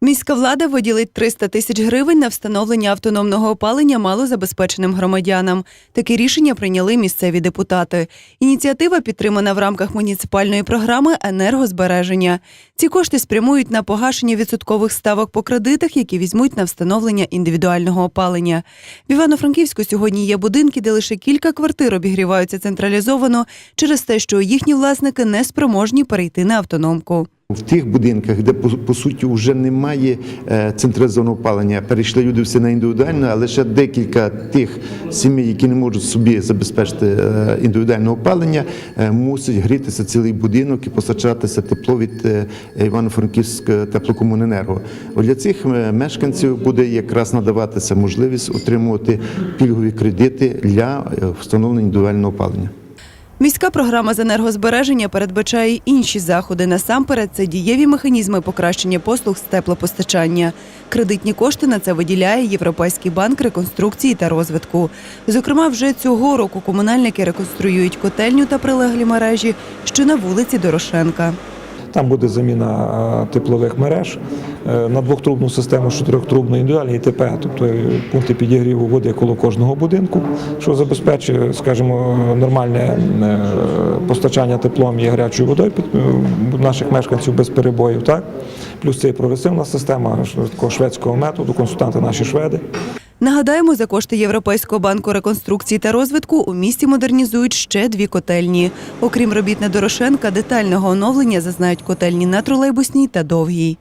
Міська влада виділить 300 тисяч гривень на встановлення автономного опалення малозабезпеченим громадянам. Таке рішення прийняли місцеві депутати. Ініціатива підтримана в рамках муніципальної програми енергозбереження. Ці кошти спрямують на погашення відсоткових ставок по кредитах, які візьмуть на встановлення індивідуального опалення. В Івано-Франківську сьогодні є будинки, де лише кілька квартир обігріваються централізовано через те, що їхні власники не спроможні перейти на автономку. В тих будинках, де по, суті вже немає е, централізованого опалення, перейшли люди все на індивідуальне, а лише декілька тих сімей, які не можуть собі забезпечити е, індивідуальне опалення, е, мусить грітися цілий будинок і постачатися тепло від Івано-Франківського теплокомуненерго. Для цих мешканців буде якраз надаватися можливість отримувати пільгові кредити для встановлення індивідуального опалення. Міська програма з енергозбереження передбачає інші заходи. Насамперед, це дієві механізми покращення послуг з теплопостачання. Кредитні кошти на це виділяє Європейський банк реконструкції та розвитку. Зокрема, вже цього року комунальники реконструюють котельню та прилеглі мережі, що на вулиці Дорошенка. Там буде заміна е, теплових мереж е, на двохтрубну систему, чотирьохтрубну індивідуальний ІТП, тобто е, пункти підігріву води коло кожного будинку, що забезпечує, скажімо, нормальне постачання теплом і гарячою водою під наших мешканців без перебоїв. Так? Плюс це і прогресивна система що такого шведського методу, консультанти наші шведи. Нагадаємо, за кошти Європейського банку реконструкції та розвитку у місті модернізують ще дві котельні. Окрім робіт на Дорошенка, детального оновлення зазнають котельні на тролейбусній та довгій.